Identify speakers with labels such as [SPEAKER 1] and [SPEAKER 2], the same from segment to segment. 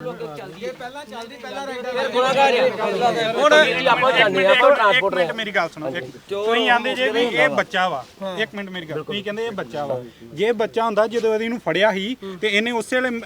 [SPEAKER 1] ਹੁਣ ਆਪਾਂ ਜਾਣਦੇ ਆ ਆਪਾਂ ਟਰਾਂਸਪੋਰਟ
[SPEAKER 2] ਮਿੰਟ ਮੇਰੀ ਗੱਲ ਸੁਣੋ ਇੱਕ ਤੁਸੀਂ ਆਂਦੇ ਜੇ ਵੀ ਇਹ ਬੱਚਾ ਵਾ। ਇੱਕ ਮਿੰਟ ਮੇਰੀ ਗੱਲ ਤੁਸੀਂ ਕਹਿੰਦੇ ਇਹ ਬੱਚਾ ਵਾ। ਜੇ ਬੱਚਾ ਹੁੰਦਾ ਜਦੋਂ ਇਹਦੀ ਨੂੰ ਫੜਿਆ ਸੀ ਤੇ ਇਹਨੇ ਉਸੇ ਵੇਲੇ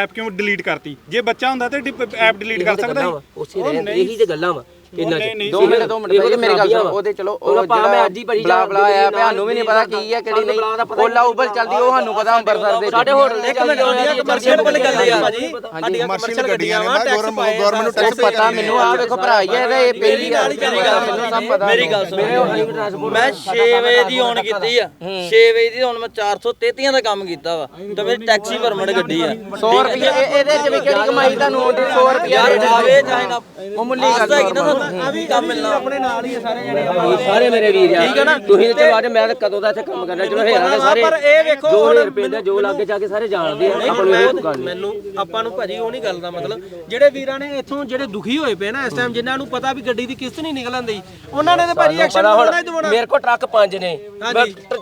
[SPEAKER 2] ਐਪ ਕਿਉਂ ਡਿਲੀਟ ਕਰਤੀ? ਜੇ ਬੱਚਾ ਹੁੰਦਾ ਤੇ ਐਪ ਡਿਲੀਟ ਕਰ ਸਕਦਾ ਸੀ।
[SPEAKER 1] ਉਸੇ ਦੇ ਇਹੀ ਤੇ ਗੱਲਾਂ ਵਾ।
[SPEAKER 2] ਨਹੀਂ,
[SPEAKER 1] ਚ।
[SPEAKER 3] ਦੋ ਮਿੰਟ ਦੋ ਮਿੰਟ ਭਾਈ ਮੇਰੀ ਗੱਲ ਸੁਣੋ। ਉਹਦੇ ਚਲੋ ਉਹ
[SPEAKER 1] ਮੈਂ ਅੱਜ ਹੀ ਭਰੀ
[SPEAKER 3] ਬਲਾ ਬਲਾ ਆ ਸਾਨੂੰ ਵੀ ਨਹੀਂ ਪਤਾ ਕੀ ਹੈ ਕਿਹੜੀ ਨਹੀਂ। ਓਲਾ ਉਬਲ ਚੱਲਦੀ ਉਹ ਸਾਨੂੰ ਪਤਾ ਅੰਬਰਸਰ ਦੇ
[SPEAKER 1] ਸਾਡੇ ਹੋਟਲ ਇੱਕ ਮਿੰਟ ਕਮਰਸ਼ੀਅਲ ਕੋਲ ਗੱਲ ਆ ਭਾਜੀ।
[SPEAKER 3] ਹਾਂਜੀ
[SPEAKER 4] ਕਮਰਸ਼ੀਅਲ ਗੱਡੀਆਂ ਨੇ ਨਾ ਗਵਰਨਮੈਂਟ ਨੂੰ ਟੈਕਸ
[SPEAKER 3] ਪਤਾ ਮੈਨੂੰ ਆ। ਵੇਖੋ ਭਰਾ ਹੀ ਹੈ ਇਹ ਪਹਿਲੀ ਗੱਲ ਮੈਨੂੰ ਸਭ ਪਤਾ
[SPEAKER 5] ਮੇਰੀ ਗੱਲ ਸੁਣੋ। ਮੈਂ 6 ਵਜੇ ਦੀ ਔਨ ਕੀਤੀ ਆ। 6 ਵਜੇ ਦੀ ਹੁਣ ਮੈਂ 433 ਦਾ ਕੰਮ ਕੀਤਾ ਵਾ। ਤੇ ਮੇਰੀ ਟੈਕਸੀ ਪਰਮਿਟ ਗੱਡੀ ਆ।
[SPEAKER 3] 100 ਰੁਪਏ ਇਹਦੇ ਚ ਵੀ ਕਿਹੜੀ ਕਮਾਈ ਤੁਹਾਨੂੰ ਆਉਂਦੀ 100 ਰੁਪਏ
[SPEAKER 5] ਯਾਰ ਆਵੇ ਚਾਹੇ ਨਾ
[SPEAKER 3] ਮਾਮੂਲੀ ਗੱਲ
[SPEAKER 5] ਆਸਤਾ ਕਿ ਨਾ ਆ ਵੀ ਕੰਮ ਮਿਲਣਾ। ਆਪਣੇ ਨਾਲ ਹੀ ਸਾਰੇ ਜਣੇ।
[SPEAKER 1] ਸਾਰੇ ਮੇਰੇ ਵੀਰ ਆ। ਠੀਕ ਹੈ ਨਾ? ਤੁਸੀਂ ਤੇ ਬਾਅਦ ਮੈਂ ਤਾਂ ਕਦੋਂ ਦਾ ਇੱਥੇ ਕੰਮ ਕਰਨਾ ਚਲੋ ਹੇਰਾਂ ਦੇ ਸਾਰੇ
[SPEAKER 6] ਪਰ ਇਹ ਵੇਖੋ
[SPEAKER 1] ਜੋ ਹੇਰ ਪਿੰਡ ਜੋ ਲਾਗੇ ਜਾ ਕੇ ਸਾਰੇ ਜਾਣਦੇ ਆ ਆਪਾਂ ਨੂੰ ਇਹ ਕੋਈ ਗੱਲ ਨਹੀਂ।
[SPEAKER 6] ਮੈਨੂੰ ਆਪਾਂ ਨੂੰ ਭਾਜੀ ਉਹ ਨਹੀਂ ਗੱਲ ਦਾ ਮਤਲਬ ਜਿਹੜੇ ਵੀਰਾਂ ਨੇ ਇੱਥੋਂ ਜਿਹੜੇ ਦੁਖੀ ਹੋਏ ਪਏ ਨਾ ਇਸ ਟਾਈਮ ਜਿਨ੍ਹਾਂ ਨੂੰ ਪਤਾ ਵੀ ਗੱਡੀ ਦੀ ਕਿਸ਼ਤ ਨਹੀਂ ਨਿਕਲਣ ਦੀ ਉਹਨਾਂ ਨੇ ਤੇ ਭਾਜੀ ਐਕਸ਼ਨ
[SPEAKER 1] ਪਤਾ
[SPEAKER 6] ਦਵਾਉਣਾ ਹੀ
[SPEAKER 1] ਹੁਣ
[SPEAKER 6] ਦਵਾਉਣਾ।
[SPEAKER 1] ਮੇਰੇ ਕੋਲ ਟਰੱਕ ਪੰਜ ਨੇ।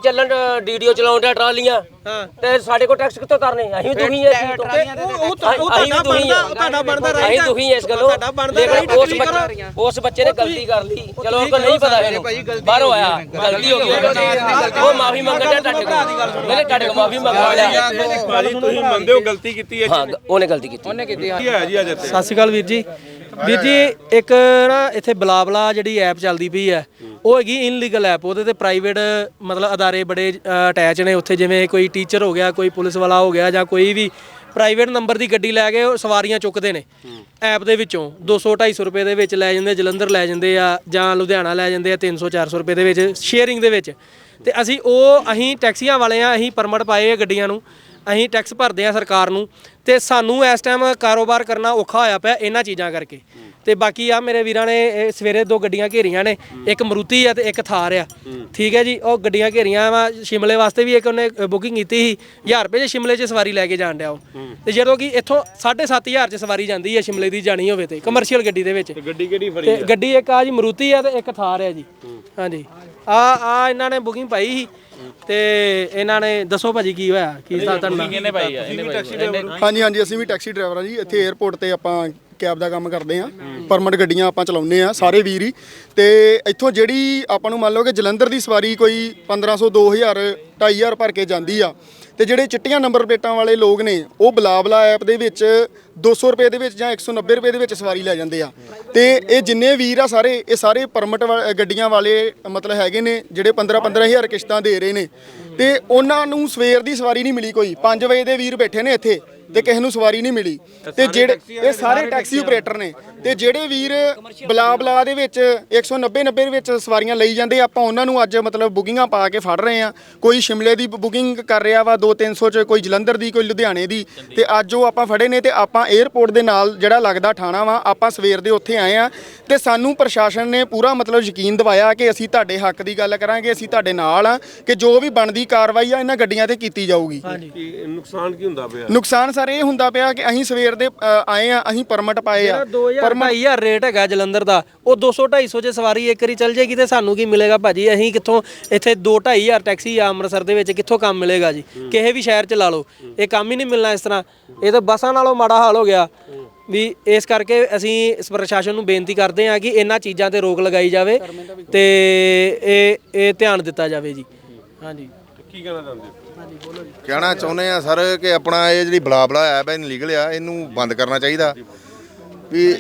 [SPEAKER 1] ਚੱਲਣ ਡੀਡੀਓ ਚਲਾਉਂਦਾ ਟਰਾਲੀਆਂ। ਤੇ ਸਾਡੇ ਕੋਲ ਟੈਕਸ ਕਿੱਥੋਂ ਤਰਨੇ ਅਸੀਂ ਦੁਖੀ ਐ ਇਸ ਚੀਜ਼ ਤੋਂ।
[SPEAKER 6] ਉਹ
[SPEAKER 1] ਅਸੀਂ
[SPEAKER 6] ਤੁਹਾਡਾ ਬਣਦਾ ਤੁਹਾਡਾ ਬਣਦਾ
[SPEAKER 1] ਅਸੀਂ
[SPEAKER 6] ਰਾਈਟ
[SPEAKER 1] ਦੁਖੀ ਐ ਇਸ ਗੱਲੋਂ।
[SPEAKER 6] ਤੁਹਾਡਾ ਬਣਦਾ
[SPEAKER 1] ਲੇਕਿਨ ਉਸ ਬੱਚੇ ਉਸ ਬੱਚੇ ਨੇ ਗਲਤੀ ਕਰ ਲਈ। ਚਲੋ ਉਹ ਨਹੀਂ ਪਤਾ ਇਹਨੂੰ। ਬਾਹਰੋਂ ਆਇਆ ਗਲਤੀ ਹੋ ਗਈ। ਉਹ ਮਾਫੀ ਮੰਗਣ ਡਿਆ ਤੁਹਾਡੇ ਕੋਲ। ਮੈਨੇ ਤੁਹਾਡੇ ਕੋਲ ਮਾਫੀ ਮੰਗ ਲਿਆ
[SPEAKER 7] ਭਾਜੀ ਤੁਸੀਂ ਮੰਨਦੇ ਹੋ ਗਲਤੀ ਕੀਤੀ ਹੈ
[SPEAKER 1] ਹਾਂ ਉਹਨੇ ਗਲਤੀ ਕੀਤੀ।
[SPEAKER 3] ਉਹਨੇ ਕੀਤੀ
[SPEAKER 7] ਕੀ ਹੋਇਆ ਜੀ
[SPEAKER 6] ਸਤਿ ਸ਼੍ਰੀ ਅਕਾਲ ਵੀਰ ਜੀ। ਵੀਰ ਜੀ ਇੱਕ ਨਾ ਇੱਥੇ ਬਲਾਬਲਾ ਜਿਹੜੀ ਐਪ ਚੱਲਦੀ ਪਈ ਹੈ ਉਹ ਹੈਗੀ ਇਨਲੀਗਲ ਐਪ ਉਹਦੇ ਤੇ ਪ੍ਰਾਈਵੇਟ ਮਤਲਬ ਅਦਾਰੇ ਬੜੇ ਅਟੈਚ ਨੇ। ਉੱਥੇ ਜਿਵੇਂ ਕੋਈ ਟੀਚਰ ਹੋ ਗਿਆ ਕੋਈ ਪੁਲਿਸ ਵਾਲਾ ਹੋ ਗਿਆ ਜਾਂ ਕੋਈ ਵੀ ਪ੍ਰਾਈਵੇਟ ਨੰਬਰ ਦੀ ਗੱਡੀ ਲੈ ਕੇ ਉਹ ਸਵਾਰੀਆਂ ਚੁੱਕਦੇ ਨੇ। ਐਪ ਦੇ ਵਿੱਚੋਂ 200 250 ਰੁਪਏ ਦੇ ਵਿੱਚ ਲੈ ਜਾਂਦੇ ਜਲੰਧਰ ਲੈ ਜਾਂਦੇ ਆ ਜਾਂ ਲੁਧਿਆਣਾ ਲੈ ਜਾਂਦੇ ਆ 300 400 ਰੁਪਏ ਦੇ ਵਿੱਚ ਸ਼ੇਅਰਿੰਗ ਦੇ ਵਿੱਚ। ਤੇ ਅਸੀਂ ਉਹ ਅਸੀਂ ਟੈਕਸੀਆਂ ਵਾਲੇ ਆ ਅਸੀਂ ਪਰਮਿਟ ਪਾਏ ਆ ਗੱਡੀਆਂ ਨੂੰ। ਅਸੀਂ ਟੈਕਸ ਭਰਦੇ ਆ ਸਰਕਾਰ ਨੂੰ ਤੇ ਸਾਨੂੰ ਇਸ ਟਾਈਮ ਕਾਰੋਬਾਰ ਕਰਨਾ ਔਖਾ ਹੋਇਆ ਪਿਆ ਇਹਨਾਂ ਚੀਜ਼ਾਂ ਕਰਕੇ। ਤੇ ਬਾਕੀ ਆ ਮੇਰੇ ਵੀਰਾਂ ਨੇ ਇਹ ਸਵੇਰੇ ਦੋ ਗੱਡੀਆਂ ਘੇਰੀਆਂ ਨੇ ਇੱਕ ਮਰੂਤੀ ਆ ਤੇ ਇੱਕ ਥਾਰ ਆ। ਠੀਕ ਹੈ ਜੀ ਉਹ ਗੱਡੀਆਂ ਘੇਰੀਆਂ ਵਾ ਸ਼ਿਮਲੇ ਵਾਸਤੇ ਵੀ ਇੱਕ ਉਹਨੇ ਬੁਕਿੰਗ ਕੀਤੀ ਸੀ 1000 ਰੁਪਏ ਚ ਸ਼ਿਮਲੇ ਚ ਸਵਾਰੀ ਲੈ ਕੇ ਜਾਣ ਡਿਆ ਉਹ। ਤੇ ਜਦੋਂ ਕਿ ਇੱਥੋਂ 7500 ਚ ਸਵਾਰੀ ਜਾਂਦੀ ਹੈ ਸ਼ਿਮਲੇ ਦੀ ਜਾਣੀ ਹੋਵੇ ਤੇ ਕਮਰਸ਼ੀਅਲ ਗੱਡੀ ਦੇ ਵਿੱਚ।
[SPEAKER 7] ਗੱਡੀ ਕਿਹੜੀ ਫੜੀ
[SPEAKER 6] ਤੇ ਗੱਡੀ ਇੱਕ ਆ ਜੀ ਮਰੂਤੀ ਆ ਤੇ ਇੱਕ ਥਾਰ ਆ ਜੀ। ਹਾਂਜੀ। ਆ ਆ ਇਹਨਾਂ ਨੇ ਬੁਕਿੰਗ ਪਾਈ ਸੀ। ਤੇ ਇਹਨਾਂ ਨੇ ਦੱਸੋ ਭਾਜੀ ਕੀ ਹੋਇਆ? ਕੀ ਹਿਸਾਬ ਤੁਹਾਡਾ?
[SPEAKER 7] ਕਿਹਨੇ ਭਾਈ ਆ? ਇਹਨੇ ਭਾਈ
[SPEAKER 4] ਹਾਂਜੀ ਹਾਂਜੀ ਅਸੀਂ ਵੀ ਟੈਕਸੀ ਡਰਾਈਵਰ ਆ ਜੀ। ਇੱਥੇ 에어ਪੋਰਟ ਤੇ ਆਪਾਂ ਕੈਬ ਦਾ ਕੰਮ ਕਰਦੇ ਆ। ਪਰਮਿਟ ਗੱਡੀਆਂ ਆਪਾਂ ਚਲਾਉਂਦੇ ਆ ਸਾਰੇ ਵੀਰ ਹੀ। ਤੇ ਇੱਥੋਂ ਜਿਹੜੀ ਆਪਾਂ ਨੂੰ ਮੰਨ ਲਓ ਕਿ ਜਲੰਧਰ ਦੀ ਸਵਾਰੀ ਕੋਈ 1500 2000 2500 ਭਰ ਕੇ ਜਾਂਦੀ ਆ ਤੇ ਜਿਹੜੇ ਚਿੱਟੀਆਂ ਨੰਬਰ ਪਲੇਟਾਂ ਵਾਲੇ ਲੋਕ ਨੇ, ਉਹ ਬਲਾਬਲਾ ਐਪ ਦੇ ਵਿੱਚ 200 ਰੁਪਏ ਦੇ ਵਿੱਚ ਜਾਂ 190 ਰੁਪਏ ਦੇ ਵਿੱਚ ਸਵਾਰੀ ਲੈ ਜਾਂਦੇ ਆ। ਤੇ ਇਹ ਜਿੰਨੇ ਵੀਰ ਆ ਸਾਰੇ, ਇਹ ਸਾਰੇ ਪਰਮਿਟ ਗੱਡੀਆਂ ਵਾਲੇ ਮਤਲਬ ਹੈਗੇ ਨੇ, ਜਿਹੜੇ 15 15000 ਕਿਸ਼ਤਾਂ ਦੇ ਰਹੇ ਨੇ। ਤੇ ਉਹਨਾਂ ਨੂੰ ਸਵੇਰ ਦੀ ਸਵਾਰੀ ਨਹੀਂ ਮਿਲੀ ਕੋਈ। 5 ਵਜੇ ਦੇ ਵੀਰ ਬੈਠੇ ਨੇ ਇੱਥੇ। ਤੇ ਕਿਸੇ ਨੂੰ ਸਵਾਰੀ ਨਹੀਂ ਮਿਲੀ। ਤੇ ਜਿਹੜੇ ਇਹ ਸਾਰੇ ਟੈਕਸੀ ਆਪਰੇਟਰ ਨੇ। ਤੇ ਜਿਹੜੇ ਵੀਰ ਬਲਾ ਬਲਾ ਦੇ ਵਿੱਚ 190 90 ਦੇ ਵਿੱਚ ਸਵਾਰੀਆਂ ਲਈ ਜਾਂਦੇ ਆਪਾਂ ਉਹਨਾਂ ਨੂੰ ਅੱਜ ਮਤਲਬ ਬੁਕਿੰਗਾਂ ਪਾ ਕੇ ਫੜ ਰਹੇ ਆ ਕੋਈ ਸ਼ਿਮਲੇ ਦੀ ਬੁਕਿੰਗ ਕਰ ਰਿਹਾ ਵਾ 2 300 ਚ ਕੋਈ ਜਲੰਧਰ ਦੀ ਕੋਈ ਲੁਧਿਆਣੇ ਦੀ। ਤੇ ਅੱਜ ਉਹ ਆਪਾਂ ਫੜੇ ਨੇ ਤੇ ਆਪਾਂ 에ਅਰਪੋਰਟ ਦੇ ਨਾਲ ਜਿਹੜਾ ਲੱਗਦਾ ਥਾਣਾ ਵਾ ਆਪਾਂ ਸਵੇਰ ਦੇ ਉੱਥੇ ਆਏ ਆ ਤੇ ਸਾਨੂੰ ਪ੍ਰਸ਼ਾਸਨ ਨੇ ਪੂਰਾ ਮਤਲਬ ਯਕੀਨ ਦਿਵਾਇਆ ਕਿ ਅਸੀਂ ਤੁਹਾਡੇ ਹੱਕ ਦੀ ਗੱਲ ਕਰਾਂਗੇ ਅਸੀਂ ਤੁਹਾਡੇ ਨਾਲ ਆ ਕਿ ਜੋ ਵੀ ਬਣਦੀ ਕਾਰਵਾਈ ਆ ਇਹਨਾਂ ਗੱਡੀਆਂ ਤੇ ਕੀਤੀ ਜਾਊਗੀ।
[SPEAKER 7] ਕੀ ਨੁਕਸਾਨ ਕੀ ਹੁੰਦਾ ਪਿਆ?
[SPEAKER 4] ਨੁਕਸਾਨ ਸਰ ਇਹ ਹੁੰਦਾ ਪਿਆ ਕਿ ਅਸੀਂ ਸਵੇਰ ਦੇ ਅ, ਆਏ ਆ ਅਸੀਂ ਪਰਮਿਟ ਪਾਏ ਆ।
[SPEAKER 6] 2000 2500 ਰੇਟ ਹੈਗਾ ਜਲੰਧਰ ਦਾ। ਉਹ 200 250 ਚ ਸਵਾਰੀ ਇੱਕ ਵਾਰੀ ਚੱਲ ਜੇਗੀ ਤੇ ਸਾਨੂੰ ਕੀ ਮਿਲੇਗਾ ਭਾਜੀ? ਅਸੀਂ ਕਿੱਥੋਂ ਇੱਥੇ 2 2500 ਟੈਕਸੀ ਆ ਅੰਮ੍ਰਿਤਸਰ ਦੇ ਵਿੱਚ ਕਿੱਥੋਂ ਕੰਮ ਮਿਲੇਗਾ ਜੀ? ਕਿਸੇ ਵੀ ਸ਼ਹਿਰ ਚ ਲਾ ਲਓ। ਇਹ ਕੰਮ ਹੀ ਨਹੀਂ ਮਿਲਣਾ ਇਸ ਤਰ੍ਹਾਂ। ਇਹ ਤਾਂ ਬੱਸਾਂ ਨਾਲੋਂ ਮਾੜਾ ਹਾਲ ਹੋ ਗਿਆ। ਵੀ ਇਸ ਕਰਕੇ ਅਸੀਂ ਇਸ ਪ੍ਰਸ਼ਾਸਨ ਨੂੰ ਬੇਨਤੀ ਕਰਦੇ ਹਾਂ ਕਿ ਇਹਨਾਂ ਚੀਜ਼ਾਂ ਤੇ ਰੋਕ ਲਗਾਈ ਜਾਵੇ ਤੇ ਇਹ ਇਹ ਧਿਆਨ ਦਿੱਤਾ ਜਾਵੇ ਜੀ। ਹਾਂਜੀ।
[SPEAKER 7] ਕੀ ਕਹਿਣਾ ਚਾਹੁੰਦੇ ਹੋ?
[SPEAKER 8] ਕਹਿਣਾ ਚਾਹੁੰਦੇ ਆ ਸਰ ਕਿ ਆਪਣਾ ਇਹ ਜਿਹੜੀ ਬਲਾਬਲਾ ਐਪ ਹੈ ਲੀਗਲ ਆ ਇਹਨੂੰ ਬੰਦ ਕਰਨਾ ਚਾਹੀਦਾ। ਵੀ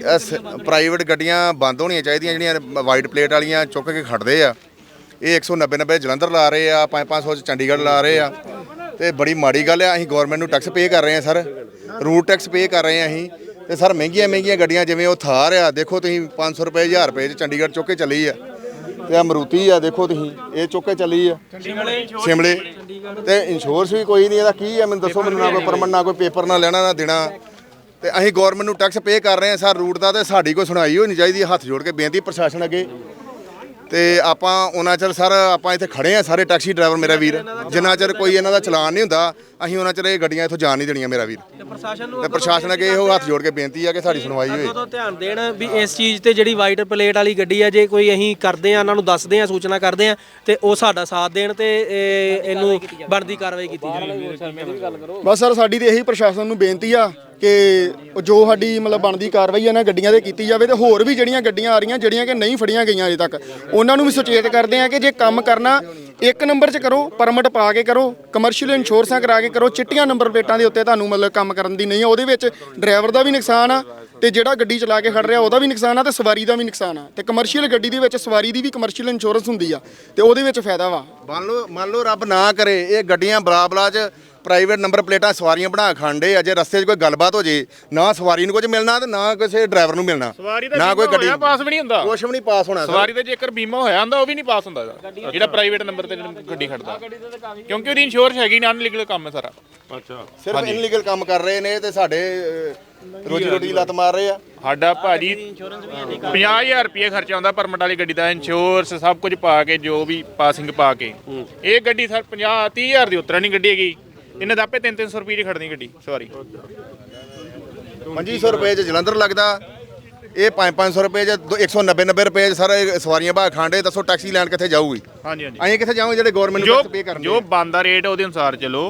[SPEAKER 8] ਪ੍ਰਾਈਵੇਟ ਗੱਡੀਆਂ ਬੰਦ ਹੋਣੀਆਂ ਚਾਹੀਦੀਆਂ ਜਿਹੜੀਆਂ ਵਾਈਟ ਪਲੇਟ ਵਾਲੀਆਂ ਚੁੱਕ ਕੇ ਖੜਦੇ ਆ। ਇਹ 190 90 ਜਲੰਧਰ ਲਾ ਰਹੇ ਆ 5 500 ਚ ਚੰਡੀਗੜ੍ਹ ਲਾ ਰਹੇ ਆ। ਤੇ ਬੜੀ ਮਾੜੀ ਗੱਲ ਆ ਅਸੀਂ ਗਵਰਨਮੈਂਟ ਨੂੰ ਟੈਕਸ ਪੇ ਕਰ ਰਹੇ ਆ ਸਰ। ਰੂਟ ਟੈਕਸ ਪੇ ਕਰ ਰਹੇ ਆ ਅਸੀਂ। ਤੇ ਸਰ ਮਹਿੰਗੀਆਂ ਮਹਿੰਗੀਆਂ ਗੱਡੀਆਂ ਜਿਵੇਂ ਉਹ ਥਾਰ ਆ ਦੇਖੋ ਤੁਸੀਂ 500 ਰੁਪਏ 1000 ਰੁਪਏ ਚ ਚੰਡੀਗੜ੍ਹ ਚੁੱਕ ਕੇ ਚੱਲੀ ਆ। ਤੇ ਆ ਮਰੂਤੀ ਆ ਦੇਖੋ ਤੁਸੀਂ ਇਹ ਚੁੱਕ ਕੇ ਚੱਲੀ ਆ। ਸ਼ਿਮਲੇ। ਤੇ ਇੰਸ਼ੋਰੈਂਸ ਵੀ ਕੋਈ ਨਹੀਂ ਇਹਦਾ ਕੀ ਆ ਮੈਨੂੰ ਦੱਸੋ ਮੈਨੂੰ ਨਾ ਕੋਈ ਪਰਮਨ ਨਾ ਕੋਈ ਪੇਪਰ ਨਾ ਲੈਣਾ ਨਾ ਦੇਣਾ। ਤੇ ਅਸੀਂ ਗਵਰਨਮੈਂਟ ਨੂੰ ਟੈਕਸ ਪੇ ਕਰ ਰਹੇ ਹਾਂ ਸਰ ਰੂਟ ਦਾ ਤੇ ਸਾਡੀ ਕੋਈ ਸੁਣਾਈ ਹੋਣੀ ਚਾਹੀਦੀ ਹੱਥ ਜੋੜ ਕੇ ਬੇਨਤੀ ਪ੍ਰਸ਼ਾਸਨ ਅੱਗੇ। ਤੇ ਆਪਾਂ ਉਹਨਾਂ ਚਿਰ ਸਰ ਆਪਾਂ ਇੱਥੇ ਖੜੇ ਆ ਸਾਰੇ ਟੈਕਸੀ ਡਰਾਈਵਰ ਮੇਰਾ ਵੀਰ। ਜਿੰਨਾ ਚਿਰ ਕੋਈ ਇਹਨਾਂ ਦਾ ਚਲਾਨ ਨਹੀਂ ਹੁੰਦਾ ਅਸੀਂ ਉਹਨਾਂ ਚਿਰ ਇਹ ਗੱਡੀਆਂ ਇੱਥੋਂ ਜਾਣ ਨਹੀਂ ਦੇਣੀਆਂ ਮੇਰਾ ਵੀਰ।
[SPEAKER 6] ਤੇ ਪ੍ਰਸ਼ਾਸਨ ਨੂੰ
[SPEAKER 8] ਤੇ ਪ੍ਰਸ਼ਾਸਨ ਅੱਗੇ ਇਹੋ ਹੱਥ ਜੋੜ ਕੇ ਬੇਨਤੀ ਆ ਕਿ ਸਾਡੀ ਸੁਣਵਾਈ ਹੋਏ।
[SPEAKER 6] ਉਦੋਂ ਧਿਆਨ ਦੇਣ ਵੀ ਇਸ ਚੀਜ਼ ਤੇ ਜਿਹੜੀ ਵਾਈਟ ਪਲੇਟ ਵਾਲੀ ਗੱਡੀ ਆ ਜੇ ਕੋਈ ਅਸੀਂ ਕਰਦੇ ਆ ਉਹਨਾਂ ਨੂੰ ਦੱਸਦੇ ਆ ਸੂਚਨਾ ਕਰਦੇ ਆ ਤੇ ਉਹ ਸਾਡਾ ਸਾਥ ਦੇਣ ਤੇ ਇਹ- ਇਹਨੂੰ ਬਣਦੀ ਕਾਰਵਾਈ ਕੀਤੀ ਜਾਵੇ।
[SPEAKER 4] ਬਸ ਸਰ ਸਾਡੀ ਤੇ ਇਹੀ ਪ੍ਰਸ਼ਾਸਨ ਨੂੰ ਬੇਨਤੀ ਆ ਕਿ ਜੋ ਸਾਡੀ ਮਤਲਬ ਬਣਦੀ ਕਾਰਵਾਈ ਇਹਨਾਂ ਗੱਡੀਆਂ ਤੇ ਕੀਤੀ ਜਾਵੇ ਤੇ ਹੋਰ ਵੀ ਜਿਹੜੀਆਂ ਗੱਡੀਆਂ ਆ ਰਹੀਆਂ, ਜਿਹੜੀਆਂ ਕਿ ਨਹੀਂ ਫੜੀਆਂ ਗਈਆਂ ਅਜੇ ਤੱਕ, ਉਹਨਾਂ ਨੂੰ ਵੀ ਸੁਚੇਤ ਕਰਦੇ ਆ ਕਿ ਜੇ ਕੰਮ ਕਰਨਾ ਇੱਕ ਨੰਬਰ 'ਚ ਕਰੋ, ਪਰਮਿਟ ਪਾ ਕੇ ਕਰੋ ਕਮਰਸ਼ੀਅਲ ਇੰਸ਼ੋਰੈਂਸਾਂ ਕਰਾ ਕੇ ਕਰੋ, ਚਿੱਟੀਆਂ ਨੰਬਰ ਪਲੇਟਾਂ ਦੇ ਉੱਤੇ ਤੁਹਾਨੂੰ ਮਤਲਬ ਕੰਮ ਕਰਨ ਦੀ ਨਹੀਂ ਆ ਉਹਦੇ ਵਿੱਚ ਡਰਾਈਵਰ ਦਾ ਵੀ ਨੁਕਸਾਨ ਆ ਤੇ ਜਿਹੜਾ ਗੱਡੀ ਚਲਾ ਕੇ ਖੜ ਰਿਹਾ ਉਹਦਾ ਵੀ ਨੁਕਸਾਨ ਆ ਤੇ ਸਵਾਰੀ ਦਾ ਵੀ ਨੁਕਸਾਨ ਆ ਤੇ ਕਮਰਸ਼ੀਅਲ ਗੱਡੀ ਦੇ ਵਿੱਚ ਸਵਾਰੀ ਦੀ ਵੀ ਕਮਰਸ਼ੀਅਲ ਇੰਸ਼ੋਰੈਂਸ ਹੁੰਦੀ ਆ ਤੇ ਉਹਦੇ ਵਿੱਚ ਫਾਇਦਾ ਵਾ।
[SPEAKER 8] ਮੰਨ ਲਓ ਮੰਨ ਲਓ ਰੱਬ ਨਾ ਕਰੇ, ਇਹ ਗੱਡੀਆਂ ਬਲਾਬਲਾ ਚ ਪ੍ਰਾਈਵੇਟ ਨੰਬਰ ਪਲੇਟਾਂ ਸਵਾਰੀਆਂ ਬਣਾ ਖਾਂਡੇ ਅਜੇ ਰਸਤੇ 'ਚ ਕੋਈ ਗੱਲਬਾਤ ਹੋ ਜੇ ਨਾ ਸਵਾਰੀ ਨੂੰ ਕੁਝ ਮਿਲਣਾ ਤੇ ਨਾ ਕਿਸੇ ਡਰਾਈਵਰ ਨੂੰ ਮਿਲਣਾ।
[SPEAKER 9] ਸਵਾਰੀ ਦਾ
[SPEAKER 8] ਨਾ ਕੋਈ ਗੱਡੀ
[SPEAKER 9] ਹੋਇਆ ਪਾਸ ਵੀ ਨਹੀਂ ਹੁੰਦਾ।
[SPEAKER 8] ਕੁਛ ਵੀ ਨਹੀਂ ਪਾਸ ਹੋਣਾ
[SPEAKER 9] ਸਵਾਰੀ ਦਾ ਜੇਕਰ ਬੀਮਾ ਹੋਇਆ ਹੁੰਦਾ ਉਹ ਵੀ ਨਹੀਂ ਪਾਸ ਹੁੰਦਾ। ਜਿਹੜਾ ਪ੍ਰਾਈਵੇਟ ਨੰਬਰ ਤੇ ਗੱਡੀ ਖੜਦਾ। ਕਿਉਂਕਿ ਉਹਦੀ ਇੰਸ਼ੋਰੈਂਸ ਹੈਗੀ ਨਾ ਅਨਲੀਗਲ ਕੰਮ ਹੈ ਸਾਰਾ।
[SPEAKER 7] ਅੱਛਾ।
[SPEAKER 8] ਸਿਰਫ ਇਨਲੀਗਲ ਕੰਮ ਕਰ ਰਹੇ ਨੇ ਤੇ ਸਾਡੇ ਰੋਜੀ ਰੋਟੀ ਲੱਤ ਮਾਰ ਰਹੇ ਆ।
[SPEAKER 9] ਸਾਡਾ ਭਾਜੀ 50000 ਰੁਪਏ ਖਰਚਾ ਆਉਂਦਾ ਪਰਮਿਟ ਵਾਲੀ ਗੱਡੀ ਦਾ ਇੰਸ਼ੋਰੈਂਸ ਸਭ ਕੁਝ ਪਾ ਕੇ ਜੋ ਵੀ ਪਾਸਿੰਗ ਪਾ ਕੇ। ਇਹ ਗੱਡੀ ਸਰ 50 30000 ਦੀ ਉਤਰਾ ਨਹੀਂ ਗੱਡੀ ਹੈਗੀ। ਇਹਨੇ ਆਪੇ 3-300 ਰੁਪਏ ਦੀ ਖੜਨੀ ਗੱਡੀ ਸਵਾਰੀ
[SPEAKER 8] 2500 ਰੁਪਏ 'ਚ ਜਲੰਧਰ ਲੱਗਦਾ ਇਹ 5-500 ਰੁਪਏ 'ਚ 190 90 ਰੁਪਏ 'ਚ ਸਾਰੇ ਸਵਾਰੀਆਂ ਭਾ ਖਾਂਡੇ ਦੱਸੋ ਟੈਕਸੀ ਲੈਣ ਕਿੱਥੇ ਜਾਊਗੀ?
[SPEAKER 9] ਹਾਂਜੀ ਹਾਂਜੀ।
[SPEAKER 8] ਅਸੀਂ ਕਿੱਥੇ ਜਾਵਾਂਗੇ ਜਿਹੜੇ ਗਵਰਨਮੈਂਟ ਨੂੰ ਪੇ ਕਰਨਗੇ?
[SPEAKER 9] ਜੋ ਬੰਦਾ ਰੇਟ ਉਹਦੇ ਅਨੁਸਾਰ ਚਲੋ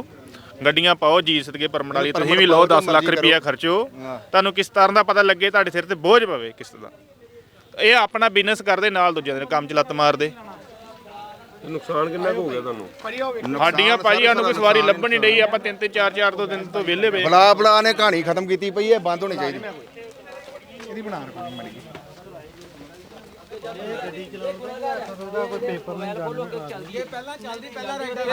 [SPEAKER 9] ਗੱਡੀਆਂ ਪਾਓ ਜੀ ਸਦਕੇ ਪਰਮਿਟ ਵਾਲੀ ਤੁਸੀਂ ਵੀ ਲਓ 10 ਲੱਖ ਰੁਪਇਆ ਖਰਚੋ। ਤੁਹਾਨੂੰ ਕਿਸ ਤਰ੍ਹਾਂ ਦਾ ਪਤਾ ਲੱਗੇ ਤੁਹਾਡੇ ਸਿਰ ਤੇ ਬੋਝ ਪਵੇ ਕਿਸ ਦਾ। ਇਹ ਆਪਣਾ ਬਿਜ਼ਨਸ ਕਰਦੇ ਨਾਲ ਦੂਜਿਆਂ ਦੇ ਕੰਮ ਚ ਲੱਤ ਮਾਰਦੇ।
[SPEAKER 7] ਤੇ ਨੁਕਸਾਨ ਕਿੰਨਾ ਕੁ ਹੋ ਗਿਆ ਤੁਹਾਨੂੰ?
[SPEAKER 9] ਸਾਡੀਆਂ ਭਾਜੀ ਸਾਨੂੰ ਕੋਈ ਸਵਾਰੀ ਲੱਭਣ ਨਹੀਂ ਡਈ ਆਪਾਂ ਤਿੰਨ ਤਿੰਨ ਚਾਰ ਚਾਰ ਤੋਂ ਦਿਨ ਤੋਂ ਵਿਹਲੇ ਪਏ।
[SPEAKER 8] ਬਲਾ ਬਲਾ ਨੇ ਕਹਾਣੀ ਖਤਮ ਕੀਤੀ ਪਈ ਹੈ ਬੰਦ ਹੋਣੀ ਚਾਹੀਦੀ।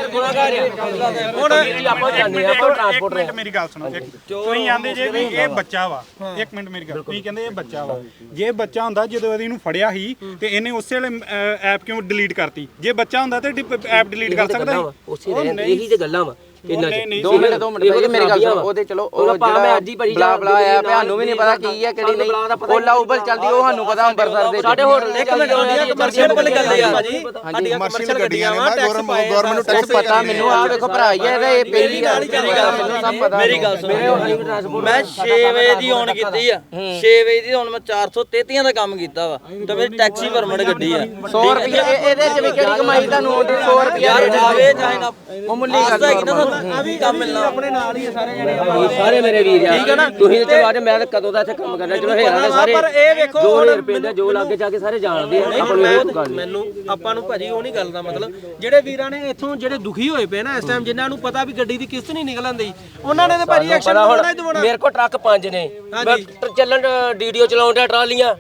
[SPEAKER 1] ਗੁਨਾਹਗਾਰ ਆ ਹੁਣ ਆਪਾਂ ਜਾਣਦੇ ਆ ਆਪਾਂ ਟਰਾਂਸਪੋਰਟ
[SPEAKER 2] ਮਿੰਟ ਮੇਰੀ ਗੱਲ ਸੁਣੋ ਇੱਕ ਤੁਸੀਂ ਆਂਦੇ ਜੇ ਵੀ ਇਹ ਬੱਚਾ ਵਾ ਇੱਕ ਮਿੰਟ ਮੇਰੀ ਗੱਲ ਤੁਸੀਂ ਕਹਿੰਦੇ ਇਹ ਬੱਚਾ ਵਾ ਜੇ ਬੱਚਾ ਹੁੰਦਾ ਜਦੋਂ ਇਹਨੂੰ ਫੜਿਆ ਸੀ ਤੇ ਇਹਨੇ ਉਸੇ ਵੇਲੇ ਐਪ ਕਿਉਂ ਡਿਲੀਟ ਕਰਤੀ ਜੇ ਬੱਚਾ ਹੁੰਦਾ ਤੇ ਐਪ ਡਿਲੀਟ ਕਰ ਸਕਦਾ
[SPEAKER 1] ਉਸੇ ਇਹੀ ਤੇ ਗੱਲਾਂ ਵਾ। ਇੰਨਾ
[SPEAKER 2] ਨਹੀਂ,
[SPEAKER 3] ਦੋ ਮਿੰਟ ਦੋ ਮਿੰਟ ਭਾਈ ਮੇਰੀ ਗੱਲ ਸੁਣੋ ਉਹਦੇ ਚਲੋ ਉਹ
[SPEAKER 1] ਭਾਵੇਂ ਮੈਂ ਅੱਜ ਹੀ ਭਾਜੀ
[SPEAKER 3] ਬਲਾ ਬਲਾ ਆਇਆ ਪਿਆ ਸਾਨੂੰ ਵੀ ਨਹੀਂ ਪਤਾ ਕੀ ਹੈ ਕਿਹੜੀ ਨਹੀਂ। ਓਲਾ ਉਬਲ ਚੱਲਦੀ ਉਹ ਸਾਨੂੰ ਪਤਾ ਅੰਮ੍ਰਿਤਸਰ ਦੇ
[SPEAKER 1] ਸਾਡੇ ਹੋਟਲ ਦੇ
[SPEAKER 6] ਕਮਰਸ਼ੀਅਲ ਵਾਲੀ ਗੱਲ ਆ ਭਾਜੀ
[SPEAKER 8] ਸਾਡੀਆਂ ਕਮਰਸ਼ੀਅਲ ਗੱਡੀਆਂ ਨੇ ਨਾ ਗਵਰਨਮੈਂਟ ਨੂੰ ਟੈਕਸ
[SPEAKER 3] ਪਤਾ ਮੈਨੂੰ ਆ ਵੇਖੋ ਭਰਾ ਹੀ ਹੈ ਇਹ ਪਹਿਲੀ ਗੱਲ ਮੈਨੂੰ ਸਭ ਪਤਾ
[SPEAKER 5] ਮੇਰੀ ਗੱਲ ਸੁਣੋ। ਮੈਂ 6 ਵਜੇ ਦੀ ਔਨ ਕੀਤੀ ਆ। 6 ਵਜੇ ਦੀ ਹੁਣ ਮੈਂ 433 ਦਾ ਕੰਮ ਕੀਤਾ ਵਾ। ਤੇ ਮੇਰੀ ਟੈਕਸੀ ਪਰਮਿਟ ਗੱਡੀ ਆ।
[SPEAKER 3] 100 ਰੁਪਏ ਇਹਦੇ ਚ ਵੀ ਕਿਹੜੀ ਕਮਾਈ ਤੁਹਾਨੂੰ ਆਉਂਦੀ 100 ਰੁਪਏ
[SPEAKER 5] ਯਾਰ ਆਵੇ ਚਾਹੇ ਨਾ
[SPEAKER 3] ਮਾਮੂਲੀ ਗੱਲ
[SPEAKER 5] ਨਾ ਕੰਮ ਮਿਲਣਾ। ਆਪਣੇ ਨਾਲ ਹੀ ਸਾਰੇ ਜਣੇ।
[SPEAKER 1] ਸਾਰੇ ਮੇਰੇ ਵੀਰ ਆ। ਠੀਕ ਹੈ ਨਾ? ਤੁਸੀਂ ਤੇ ਬਾਅਦ ਮੈਂ ਤਾਂ ਕਦੋਂ ਦਾ ਇੱਥੇ ਕੰਮ ਕਰਨਾ ਚਲੋ ਹੇਰਾਂ ਦੇ ਸਾਰੇ
[SPEAKER 6] ਪਰ ਇਹ ਵੇਖੋ
[SPEAKER 1] ਜੋ
[SPEAKER 6] ਹੁਣ
[SPEAKER 1] ਹੇਰ ਪੈਂਦਾ ਜੋ ਲਾਗੇ ਜਾ ਕੇ ਸਾਰੇ ਜਾਣਦੇ ਆ ਆਪਾਂ ਨੂੰ ਇਹ ਗੱਲ ਨਹੀਂ।
[SPEAKER 6] ਮੈਨੂੰ ਆਪਾਂ ਨੂੰ ਭਾਜੀ ਉਹ ਨਹੀਂ ਗੱਲ ਦਾ ਮਤਲਬ। ਜਿਹੜੇ ਵੀਰਾਂ ਨੇ ਇੱਥੋਂ ਜਿਹੜੇ ਦੁਖੀ ਹੋਏ ਪਏ ਨਾ ਇਸ ਟਾਈਮ ਜਿਨ੍ਹਾਂ ਨੂੰ ਪਤਾ ਵੀ ਗੱਡੀ ਦੀ ਕਿਸ਼ਤ ਨਹੀਂ ਨਿਕਲਣ ਦੀ ਉਹਨਾਂ ਨੇ ਤੇ ਭਾਜੀ ਐਕਸ਼ਨ
[SPEAKER 1] ਪਤਾ
[SPEAKER 6] ਲੈਣਾ ਹੀ
[SPEAKER 1] ਹੁਣ
[SPEAKER 6] ਦਵਾਉਣਾ।
[SPEAKER 1] ਮੇਰੇ ਕੋਲ ਟਰੱਕ ਪੰਜ ਨੇ। ਮੈਂ ਚੱਲਣ ਡੀਡੀਓ ਚਲਾਉਣ ਦਾ ਟਰਾਲੀਆਂ।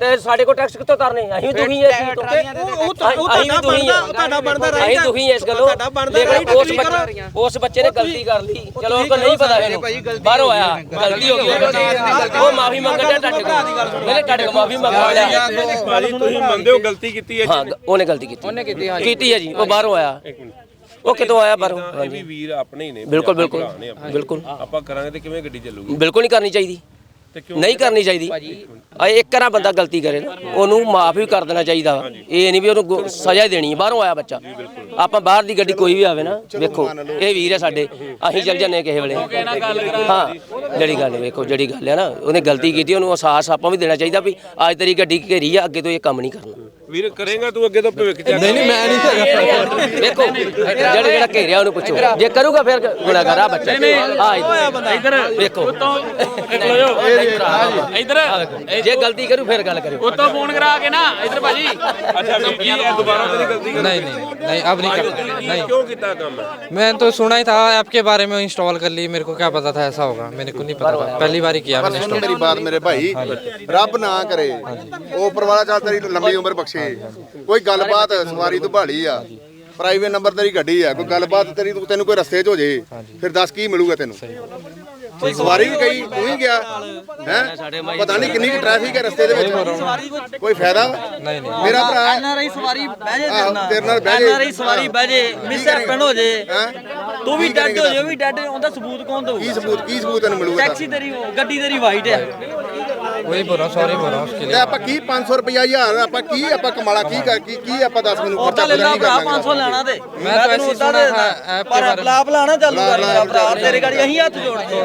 [SPEAKER 1] ਤੇ ਸਾਡੇ ਕੋਲ ਟੈਕਸ ਕਿੱਥੋਂ ਤਰਨੇ ਅਸੀਂ ਦੁਖੀ ਐ ਇਸ ਤੋਂ
[SPEAKER 6] ਉਹ
[SPEAKER 1] ਅਸੀਂ
[SPEAKER 6] ਤੁਹਾਡਾ
[SPEAKER 1] ਦੁਖੀ
[SPEAKER 6] ਬਣਦਾ ਤੁਹਾਡਾ ਬਣਦਾ
[SPEAKER 1] ਅਸੀਂ
[SPEAKER 6] ਰਾਈਟ
[SPEAKER 1] ਦੁਖੀ ਇਸ ਗੱਲੋਂ।
[SPEAKER 6] ਤੁਹਾਡਾ ਬਣਦਾ right
[SPEAKER 1] ਉਸ
[SPEAKER 6] ਤੁਸੀਂ
[SPEAKER 1] ਬੱਚੇ ਉਸ ਬੱਚੇ ਨੇ ਗਲਤੀ ਕਰ ਲਈ। ਚਲੋ ਉਹ ਨਹੀਂ ਪਤਾ ਇਹਨੂੰ। ਬਾਹਰੋਂ ਆਇਆ। ਗਲਤੀ ਹੋ ਗਈ। ਉਹ ਮਾਫੀ ਮੰਗਣ ਦਾ ਤੁਹਾਡੇ ਕੋਲ। ਮੈਨੇ ਤੁਹਾਡੇ ਕੋਲ ਮਾਫੀ ਮੰਗ ਲਿਆ
[SPEAKER 7] ਭਾਜੀ ਤੁਸੀਂ ਮੰਨਦੇ ਹੋ ਗਲਤੀ ਕੀਤੀ ਹੈ
[SPEAKER 1] ਹਾਂ ਉਹਨੇ ਗਲਤੀ ਕੀਤੀ। ਉਹਨੇ ਕੀਤੀ ਕੀਤੀ ਹੈ ਜੀ ਉਹ ਬਾਹਰੋਂ ਆਇਆ। ਉਹ ਕਿਤੋਂ ਆਇਆ ਬਾਹਰੋਂ?
[SPEAKER 7] ਇਹ ਵੀ ਵੀਰ ਆਪਣੇ ਹੀ ਨੇ।
[SPEAKER 1] ਬਿਲਕੁਲ
[SPEAKER 7] ਆਪਣੇ
[SPEAKER 1] ਬਿਲਕੁਲ। ਬਿਲਕੁਲ।
[SPEAKER 7] ਆਪਾਂ ਕਰਾਂਗੇ ਤੇ ਕਿਵੇਂ ਗੱਡੀ ਚੱਲੂਗੀ?
[SPEAKER 1] ਬਿਲਕੁਲ ਨਹੀਂ ਕਰਨੀ ਚਾਹੀਦੀ। ਨਹੀਂ ਕਰਨੀ ਚਾਹੀਦੀ। ਆ ਇੱਕ ਵਾਰ ਬੰਦਾ ਗਲਤੀ ਕਰੇ ਨਾ ਉਹਨੂੰ ਮਾਫ ਵੀ ਕਰ ਦੇਣਾ ਚਾਹੀਦਾ। ਵਾ। ਇਹ ਨਹੀਂ ਵੀ ਉਹਨੂੰ ਗੁ- ਸਜ਼ਾ ਹੀ ਦੇਣੀ ਹੈ ਬਾਹਰੋਂ ਆਇਆ ਬੱਚਾ। ਆਪਾਂ ਬਾਹਰ ਦੀ ਗੱਡੀ ਕੋਈ ਵੀ ਆਵੇ ਨਾ ਵੇਖੋ ਇਹ ਵੀਰ ਹੈ ਸਾਡੇ ਅਸੀਂ ਚੱਲ ਜੰਨੇ ਕਿਸੇ ਵੇਲੇ। ਹਾਂ ਜਿਹੜੀ ਗੱਲ ਵੇਖੋ ਜਿਹੜੀ ਗੱਲ ਹੈ ਨਾ ਉਹਨੇ ਗਲਤੀ ਕੀਤੀ ਉਹਨੂੰ ਅਹਿਸਾਸ ਆਪਾਂ ਵੀ ਦੇਣਾ ਚਾਹੀਦਾ ਵੀ ਅੱਜ ਤੇਰੀ ਗੱਡੀ ਘੇਰੀ ਆ ਅੱਗੇ ਤੋਂ ਇਹ ਕੰਮ ਨਹੀਂ ਕਰਨਾ।
[SPEAKER 7] ਵੀਰ ਕਰੇਗਾ ਤੂੰ ਅੱਗੇ ਤੋਂ ਭਵਿੱਖ ਚ
[SPEAKER 1] ਨਹੀਂ ਨਹੀਂ ਮੈਂ ਨਹੀਂ ਵੇਖੋ ਜਿਹੜਾ ਜਿਹੜਾ ਘੇਰਿਆ ਉਹਨੂੰ ਪੁੱਛੋ ਜੇ ਕਰੂਗਾ ਫਿਰ ਗੁਨਾਹਗਾਰ ਆ ਬੱਚਾ ਆ ਇੱਧਰ ਵੇਖੋ ਇੱਧਰ ਜੇ ਗਲਤੀ ਕਰੂ ਫਿਰ ਗੱਲ ਕਰਿਓ
[SPEAKER 9] ਉਤੋਂ ਫੋਨ ਕਰਾ ਕੇ ਨਾ ਇੱਧਰ ਭਾਜੀ
[SPEAKER 7] ਅੱਛਾ ਵੀਰ ਜੀ ਇਹ ਦੁਬਾਰਾ ਤੇਰੀ ਗਲਤੀ ਕਰ
[SPEAKER 10] नहीं नहीं नहीं अब नहीं करता नहीं
[SPEAKER 7] ਕਿਉਂ ਕੀਤਾ ਕੰਮ
[SPEAKER 10] मैंने तो सुना ही था ऐप के बारे में इंस्टॉल कर ली मेरे को क्या पता था ऐसा होगा मेरे को नहीं पता था पहली बार ही किया मैंने
[SPEAKER 8] ਸੁਣ ਮੇਰੀ ਬਾਤ ਮੇਰੇ ਭਾਈ ਰੱਬ ਨਾ ਕਰੇ ਉਹ ਉੱਪਰ ਵਾਲਾ ਚੱਲ ਤੇਰੀ ਲੰਮੀ ਉਮਰ ਬਖਸ਼ੇ ਪਿੱਛੇ। ਕੋਈ ਗੱਲਬਾਤ ਸਵਾਰੀ ਤੋਂ ਆ। ਪ੍ਰਾਈਵੇਟ ਨੰਬਰ ਤੇਰੀ ਗੱਡੀ ਆ। ਕੋਈ ਗੱਲਬਾਤ ਤੇਰੀ ਤੈਨੂੰ ਕੋਈ ਰਸਤੇ 'ਚ ਹੋ ਜੇ ਫਿਰ ਦੱਸ ਕੀ ਮਿਲੂਗਾ ਤੈਨੂੰ? ਕੋਈ ਸਵਾਰੀ ਵੀ ਕਈ ਤੂੰ ਹੀ ਗਿਆ। ਹੈ? ਪਤਾ ਨਹੀਂ ਕਿੰਨੀ ਟ੍ਰੈਫਿਕ ਹੈ ਰਸਤੇ ਦੇ ਵਿੱਚ। ਕੋਈ ਫਾਇਦਾ? ਮੇਰਾ ਭਰਾ
[SPEAKER 5] ਐਨਆਰਆਈ ਸਵਾਰੀ ਬਹਿ ਜੇ ਤੇਰੇ
[SPEAKER 8] ਨਾਲ। ਬਹਿ ਜੇ।
[SPEAKER 5] ਐਨਆਰਆਈ ਸਵਾਰੀ ਬਹਿ ਜੇ। ਮਿਸ ਕਰੇਗਾ? ਹੋ ਜੇ। ਤੂੰ ਵੀ
[SPEAKER 8] ਕੀ
[SPEAKER 5] ਹੋ ਜੇ ਵੀ ਡੈਡ ਉਹਦਾ ਸਬੂਤ ਕੌਣ
[SPEAKER 8] ਦਊ
[SPEAKER 5] ਕੀ
[SPEAKER 8] ਸਬੂਤ ਕੀ ਸਬੂਤ ਤੈਨੂੰ ਮਿਲੂਗਾ
[SPEAKER 5] ਟੈਕਸੀ ਤੇਰੀ ਉਹ, ਗੱਡੀ ਤੇਰੀ ਵਾਈਟ ਹੈ
[SPEAKER 10] वही बोल रहा हूँ सॉरी बोल रहा हूँ उसके
[SPEAKER 8] ਤੇ
[SPEAKER 10] लिए
[SPEAKER 8] ਆਪਾਂ ਕੀ 500 ਰੁਪਇਆ ਹਜ਼ਾਰ ਆਪਾਂ ਕੀ ਆਪਾਂ ਕਮਾਲਾ ਕੀ ਕਰ ਕੀ ਕੀ ਆਪਾਂ ਦੱਸ ਮੈਨੂੰ
[SPEAKER 5] ਉਹ ਤਾਂ ਲੈ ਲਾ ਭਰਾ 500 ਲੈਣਾ ਤੇ
[SPEAKER 10] ਮੈਂ ਤਾਂ
[SPEAKER 5] ਤੈਨੂੰ
[SPEAKER 10] ਵੈਸੇ
[SPEAKER 5] ਉੱਦਾਂ
[SPEAKER 10] ਸੁਣਾ
[SPEAKER 5] ਦੇ
[SPEAKER 10] ਥਾ
[SPEAKER 5] ਦਿੰਦਾ।
[SPEAKER 10] ऐप के
[SPEAKER 5] ਪਰ
[SPEAKER 10] बारे में
[SPEAKER 5] ਬਲਾ ਬਲਾ ਨਾ ਚਾਲੂ ਕਰ ਮੇਰਾ ਭਰਾ ਤੇਰੇ ਗਾੜੀ ਅਸੀਂ ਹੱਥ ਜੋੜਦੇ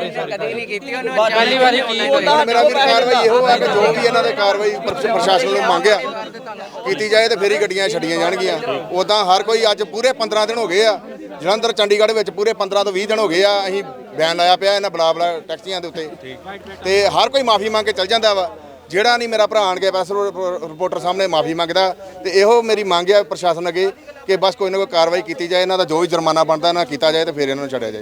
[SPEAKER 10] पहली बार ही की
[SPEAKER 8] ਮੇਰਾ ਵੀ ਕਾਰਵਾਈ ਇਹੋ ਆ ਕਿ ਜੋ ਵੀ ਇਹਨਾਂ ਦੇ ਕਾਰਵਾਈ ਪ੍ਰ- ਪ੍ਰਸ਼ਾਸਨ ਨੂੰ ਮੰਗਿਆ ਕੀਤੀ ਜਾਏ ਤੇ ਫੇਰ ਹੀ ਗੱਡੀਆਂ ਛੱਡੀਆਂ ਜਾਣਗੀਆਂ ਉਦਾਂ ਹਰ ਕੋਈ ਅੱਜ ਪੂਰੇ 15 ਦਿਨ ਹੋ ਗਏ ਆ ਜਲੰਧਰ ਚੰਡੀਗੜ੍ਹ ਵਿੱਚ ਪੂਰੇ 15 ਤੋਂ 20 ਦਿਨ ਹੋ ਗਏ ਆ ਅਸੀਂ ਬੈਨ ਲਾਇਆ ਪਿਆ ਇਹਨਾਂ ਬਲਾ ਬਲਾ ਟੈਕਸੀਆਂ ਦੇ ਉੱਤੇ। ਤੇ ਹਰ ਕੋਈ ਮਾਫੀ ਮੰਗ ਕੇ ਚੱਲ ਜਾਂਦਾ ਵਾ। ਜਿਹੜਾ ਨਹੀਂ ਮੇਰਾ ਭਰਾ ਆਣ ਕੇ ਬਸ ਰਿਪੋਰਟਰ ਸਾਹਮਣੇ ਮਾਫੀ ਮੰਗਦਾ। ਤੇ ਇਹੋ ਮੇਰੀ ਮੰਗ ਹੈ ਪ੍ਰਸ਼ਾਸਨ ਅੱਗੇ ਕਿ ਬਸ ਕੋਈ ਨਾ ਕੋਈ ਕਾਰਵਾਈ ਕੀਤੀ ਜਾਏ। ਇਹਨਾਂ ਦਾ ਜੋ ਵੀ ਜੁਰਮਾਨਾ ਬਣਦਾ ਨਾ ਕੀਤਾ ਜਾਏ ਤੇ ਫਿਰ ਇਹਨਾਂ ਨੂੰ ਛੱਡਿਆ ਜਾਏ।